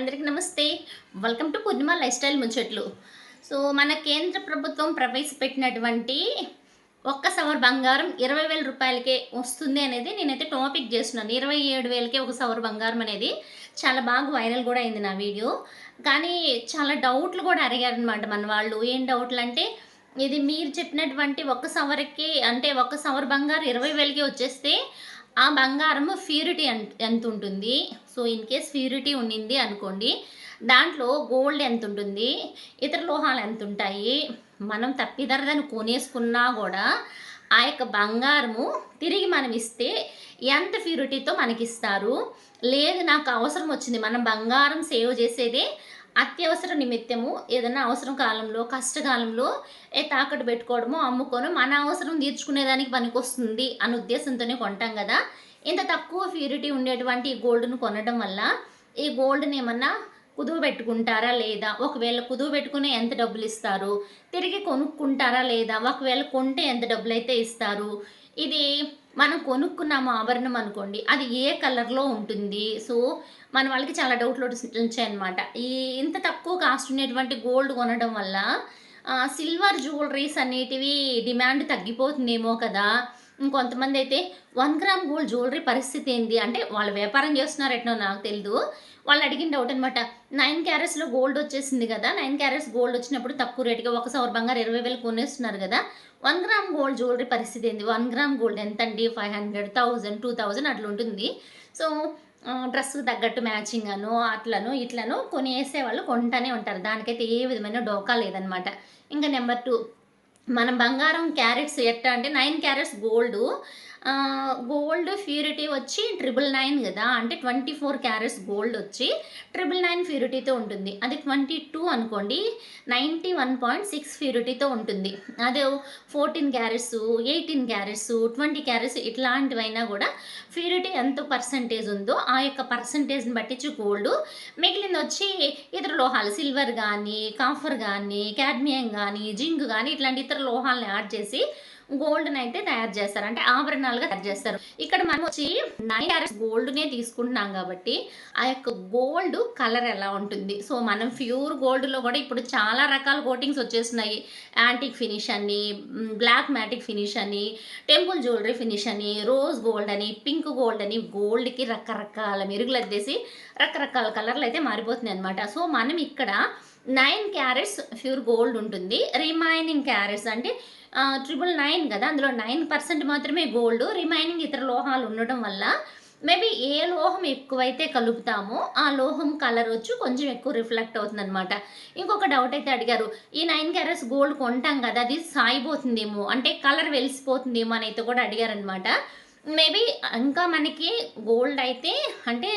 అందరికీ నమస్తే. Welcome to Purnima life style ముచ్చట్లు సో మన కేంద్ర ప్రభుత్వం ప్రవేశపెట్టినటువంటి ఒక్క సవర్ బంగారం ఇరవై వేల రూపాయలకే వస్తుంది అనేది నేనైతే టాపిక్ చేస్తున్నాను. ఇరవై ఏడు వేలకే ఒక సవర్ బంగారం అనేది చాలా బాగా వైరల్ కూడా అయింది నా వీడియో కానీ చాలా డౌట్లు కూడా అడిగారనమాట మన వాళ్ళు. ఏం డౌట్లు అంటే ఇది మీరు చెప్పినటువంటి ఒక్క సవర్కి అంటే ఒక్క సవర్ బంగారం ఇరవై వేలకి వచ్చేస్తే ఆ బంగారం ప్యూరిటీ ఎంత ఉంటుంది సో ఇన్ కేస్ ప్యూరిటీ ఉండింది అనుకోండి దాంట్లో గోల్డ్ ఎంత ఉంటుంది ఇతర లోహాలు ఎంత ఉంటాయి మనం తప్పిదరదని కొనేసుకున్నా కూడా ఆ యొక్క బంగారము తిరిగి మనం ఇస్తే ఎంత ప్యూరిటీతో మనకిస్తారు? లేదు నాకు అవసరం వచ్చింది. మనం బంగారం సేవ్ చేసేదే అత్యవసర నిమిత్తము ఏదైనా అవసరం కాలంలో కష్టకాలంలో ఏ తాకట్టు పెట్టుకోవడమో అమ్ముకోను మన అవసరం తీర్చుకునేదానికి పనికొస్తుంది అనే ఉద్దేశంతోనే కొంటాం కదా. ఇంత తక్కువ ప్యూరిటీ ఉండేటువంటి ఈ గోల్డ్ను కొనడం వల్ల ఈ గోల్డ్ని ఏమన్నా కుదువు పెట్టుకుంటారా లేదా? ఒకవేళ కుదువు పెట్టుకుని ఎంత డబ్బులు ఇస్తారు తిరిగి కొనుక్కుంటారా లేదా? ఒకవేళ కొంటే ఎంత డబ్బులు అయితే ఇస్తారు? ఇది మనం కొనుక్కున్నాము ఆభరణం అనుకోండి అది ఏ కలర్లో ఉంటుంది? సో మన వాళ్ళకి చాలా డౌట్లు వచ్చాయన్నమాట. ఈ ఇంత తక్కువ కాస్ట్ ఉండేటువంటి గోల్డ్ కొనడం వల్ల సిల్వర్ జ్యువెలరీస్ అనేటివి డిమాండ్ తగ్గిపోతుందేమో కదా? ఇంకొంతమంది అయితే వన్ గ్రామ్ గోల్డ్ జ్యువెలరీ పరిస్థితి ఏంటి అంటే వాళ్ళు వ్యాపారం చేస్తున్నారు ఎట్నో నాకు తెలియదు వాళ్ళు అడిగిన డౌట్ అనమాట నైన్ క్యారెట్స్లో గోల్డ్ వచ్చేసింది కదా. నైన్ క్యారెట్స్ గోల్డ్ వచ్చినప్పుడు తక్కువ రేటుగా ఒక సవర్ బంగారు ఇరవై వేలు కొనేస్తున్నారు కదా. వన్ గ్రామ్ గోల్డ్ జ్యువెలరీ పరిస్థితి ఏంది? వన్ గ్రామ్ గోల్డ్ ఎంత అండి five hundred thousand two thousand అట్లా ఉంటుంది. సో డ్రెస్కి తగ్గట్టు మ్యాచింగ్ అను అట్లను ఇట్లను కొనేసే వాళ్ళు కొంటానే ఉంటారు. దానికైతే ఏ విధమైన డోకా లేదనమాట ఇంకా నెంబర్ టూ మనం బంగారం క్యారెట్స్ ఎట్లా అంటే nine carats gold gold purity వచ్చి ట్రిపుల్ నైన్ కదా అంటే ట్వంటీ ఫోర్ క్యారెట్స్ గోల్డ్ వచ్చి ట్రిపుల్ నైన్ ప్యూరిటీతో ఉంటుంది. అది ట్వంటీ టూ అనుకోండి నైంటీ వన్ పాయింట్ సిక్స్ ప్యూరిటీతో ఉంటుంది. అదే fourteen carats eighteen carats twenty carats ఇట్లాంటివైనా కూడా ప్యూరిటీ ఎంత పర్సంటేజ్ ఉందో ఆ యొక్క పర్సంటేజ్ని బట్టించి గోల్డ్ మిగిలింది వచ్చి ఇతర లోహాలు సిల్వర్ కానీ కాఫర్ కానీ క్యాడ్మియం కానీ జింక్ కానీ ఇట్లాంటి ఇతర లోహాలను యాడ్ చేసి గోల్డ్ని అయితే తయారు చేస్తారు. అంటే ఆభరణాలుగా తయారు చేస్తారు. ఇక్కడ మనం వచ్చి నైన్ క్యారెట్స్ గోల్డ్నే తీసుకుంటున్నాం కాబట్టి ఆ యొక్క గోల్డ్ కలర్ ఎలా ఉంటుంది? సో మనం ప్యూర్ గోల్డ్లో కూడా ఇప్పుడు చాలా రకాల కోటింగ్స్ వచ్చేస్తున్నాయి. యాంటిక్ ఫినిష్ అని బ్లాక్ మ్యాటిక్ ఫినిష్ అని టెంపుల్ జ్యువెలరీ ఫినిష్ అని రోజ్ గోల్డ్ అని పింక్ గోల్డ్ అని గోల్డ్కి రకరకాల మెరుగులు అద్దేసి రకరకాల కలర్లు అయితే మారిపోతున్నాయి అనమాట సో మనం ఇక్కడ నైన్ క్యారెట్స్ ప్యూర్ గోల్డ్ ఉంటుంది. రిమైనింగ్ క్యారెట్స్ అంటే ట్రిపుల్ నైన్ కదా అందులో నైన్ పర్సెంట్ మాత్రమే గోల్డ్. రిమైనింగ్ ఇతర లోహాలు ఉండడం వల్ల మేబీ ఏ లోహం ఎక్కువైతే కలుపుతామో ఆ లోహం కలర్ వచ్చి కొంచెం ఎక్కువ రిఫ్లెక్ట్ అవుతుంది అనమాట ఇంకొక డౌట్ అయితే అడిగారు ఈ నైన్ క్యారెట్స్ గోల్డ్ కొంటాం కదా అది సాయిపోతుందేమో? అంటే కలర్ వెలిసిపోతుందేమో అని అయితే కూడా అడిగారనమాట మేబీ ఇంకా మనకి గోల్డ్ అయితే అంటే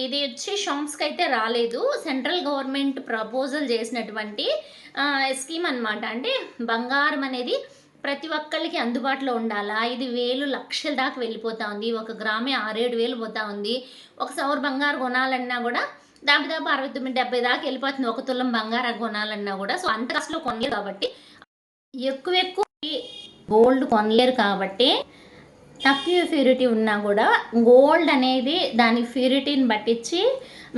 ఇది వచ్చి షాప్స్కి అయితే రాలేదు. సెంట్రల్ గవర్నమెంట్ ప్రపోజల్ చేసినటువంటి స్కీమ్ అనమాట అంటే బంగారం అనేది ప్రతి ఒక్కరికి అందుబాటులో ఉండాలా? ఇది వేలు లక్షల దాకా వెళ్ళిపోతూ ఉంది. ఒక గ్రామే ఆరేడు వేలు పోతా ఉంది. ఒక సవర్ బంగారు కొనాలన్నా కూడా దాదాపు అరవై తొమ్మిది డెబ్బై దాకా వెళ్ళిపోతుంది. ఒక తులం బంగారం కొనాలన్నా కూడా. సో అంత కష్టంలో కొనలేరు కాబట్టి ఎక్కువ ఎక్కువ గోల్డ్ కొనలేరు కాబట్టి తక్కువ ప్యూరిటీ ఉన్నా కూడా గోల్డ్ అనేది దాని ప్యూరిటీని బట్టించి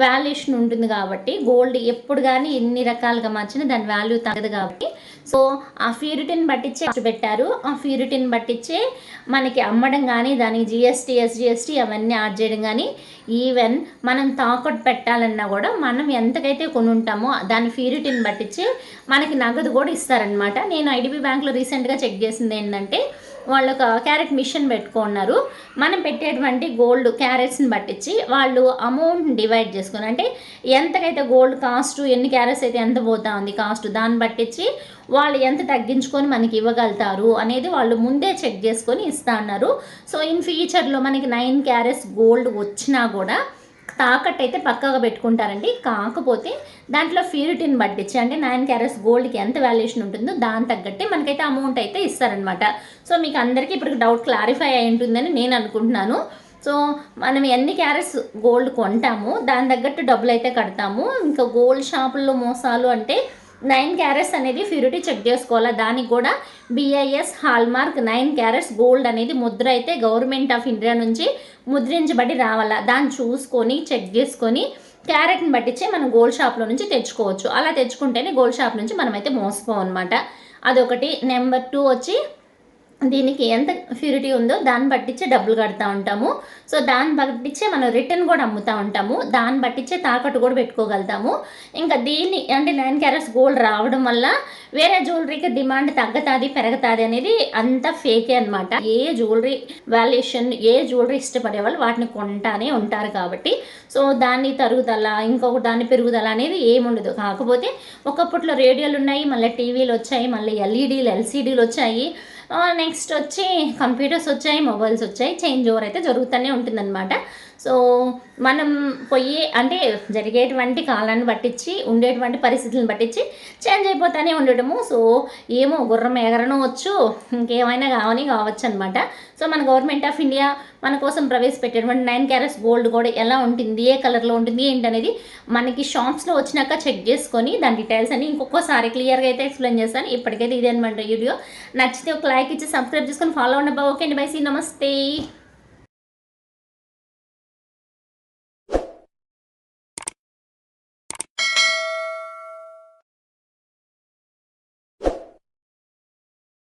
వాల్యుయేషన్ ఉంటుంది కాబట్టి గోల్డ్ ఎప్పుడు కానీ ఎన్ని రకాలుగా మార్చినా దాని వాల్యూ తగ్గదు కాబట్టి. సో ఆ ప్యూరిటీని బట్టించే పెట్టారు. ఆ ప్యూరిటీని బట్టించే మనకి అమ్మడం కానీ దానికి జిఎస్టీ ఎస్జిఎస్టీ అవన్నీ యాడ్ చేయడం కానీ ఈవెన్ మనం తాకట్టు పెట్టాలన్నా కూడా మనం ఎంతకైతే కొనుంటామో దాని ప్యూరిటీని బట్టించి మనకి నగదు కూడా ఇస్తారనమాట నేను ఐడిబి బ్యాంక్లో రీసెంట్గా చెక్ చేసింది ఏంటంటే వాళ్ళు ఒక క్యారెట్ మిషన్ పెట్టుకున్నారు. మనం పెట్టేటువంటి గోల్డ్ క్యారెట్స్ని పట్టించి వాళ్ళు అమౌంట్ డివైడ్ చేసుకుని అంటే ఎంతకైతే గోల్డ్ కాస్ట్ ఎన్ని క్యారెట్స్ అయితే ఎంత పోతా ఉంది కాస్ట్ దాన్ని పట్టించి వాళ్ళు ఎంత తగ్గించుకొని మనకి ఇవ్వగలుగుతారు అనేది వాళ్ళు ముందే చెక్ చేసుకొని ఇస్తా అన్నారు. సో ఇన్ ఫ్యూచర్లో మనకి నైన్ క్యారెట్స్ గోల్డ్ వచ్చినా కూడా తాకట్టు అయితే పక్కగా పెట్టుకుంటారండి. కాకపోతే దాంట్లో ప్యూరిటీని పట్టించి అంటే నైన్ క్యారెట్స్ గోల్డ్కి ఎంత వాల్యుయేషన్ ఉంటుందో దాని తగ్గట్టే మనకైతే అమౌంట్ అయితే ఇస్తారనమాట సో మీకు అందరికీ ఇప్పుడు డౌట్ క్లారిఫై అయి ఉంటుందని నేను అనుకుంటున్నాను. సో మనం ఎన్ని క్యారెట్స్ గోల్డ్ కొంటాము దాని తగ్గట్టు డబ్బులు అయితే కడతాము. ఇంకా గోల్డ్ షాపుల్లో మోసాలు అంటే నైన్ క్యారెట్స్ అనేది ప్యూరిటీ చెక్ చేసుకోవాలా? దానికి కూడా BIS hallmark nine carats gold అనేది ముద్ర అయితే గవర్నమెంట్ ఆఫ్ ఇండియా నుంచి ముద్రించబడి రావాలా? దాన్ని చూసుకొని చెక్ చేసుకొని క్యారెట్ని పట్టించి మనం గోల్డ్ షాప్లో నుంచి తెచ్చుకోవచ్చు. అలా తెచ్చుకుంటేనే గోల్డ్ షాప్ నుంచి మనమైతే మోసపోం అనమాట అదొకటి. నెంబర్ టూ వచ్చి దీనికి ఎంత ప్యూరిటీ ఉందో దాన్ని బట్టిచ్చే డబ్బులు కడతా ఉంటాము. సో దాన్ని బట్టిచ్చే మనం రిటర్న్ కూడా అమ్ముతూ ఉంటాము. దాన్ని బట్టిచ్చే తాకట్టు కూడా పెట్టుకోగలుగుతాము. ఇంకా దీన్ని అంటే నైన్ క్యారెట్స్ గోల్డ్ రావడం వల్ల వేరే జ్యువెలరీకి డిమాండ్ తగ్గుతుంది పెరుగుతుంది అనేది అంత ఫేకే అనమాట ఏ జ్యువెలరీ వాల్యుయేషన్ ఏ జ్యువెలరీ ఇష్టపడే వాళ్ళు వాటిని కొంటానే ఉంటారు కాబట్టి. సో దాన్ని తరుగుదల ఇంకొక దాన్ని పెరుగుదల అనేది ఏముండదు. కాకపోతే ఒకప్పట్లో రేడియోలు ఉన్నాయి మళ్ళీ టీవీలు వచ్చాయి మళ్ళీ ఎల్ఈడీలు ఎల్సీడీలు వచ్చాయి. నెక్స్ట్ వచ్చి కంప్యూటర్స్ వచ్చాయి మొబైల్స్ వచ్చాయి చేంజ్ ఓవర్ అయితే జరుగుతూనే ఉంటుందన్నమాట. సో మనం పొయ్యి అంటే జరిగేటువంటి కాలాన్ని పట్టించి ఉండేటువంటి పరిస్థితులను పట్టించి చేంజ్ అయిపోతూనే ఉండటము సో ఏమో గుర్రం ఎగరనవచ్చు ఇంకేమైనా కావని కావచ్చు అనమాట సో మన గవర్నమెంట్ ఆఫ్ ఇండియా మన కోసం ప్రవేశపెట్టేటువంటి నైన్ క్యారెట్స్ గోల్డ్ కూడా ఎలా ఉంటుంది ఏ కలర్లో ఉంటుంది ఏంటనేది మనకి షాప్స్లో వచ్చినాక చెక్ చేసుకొని దాని డీటెయిల్స్ అని ఇంకొకసారి క్లియర్గా అయితే ఎక్స్ప్లెయిన్ చేస్తాను. ఇప్పటికైతే ఇదే అనమాట వీడియో. నచ్చితే ఒక లైక్ ఇచ్చి సబ్స్క్రైబ్ చేసుకొని ఫాలో అవ్వండి ఓకే అండి బై సీ నమస్తే.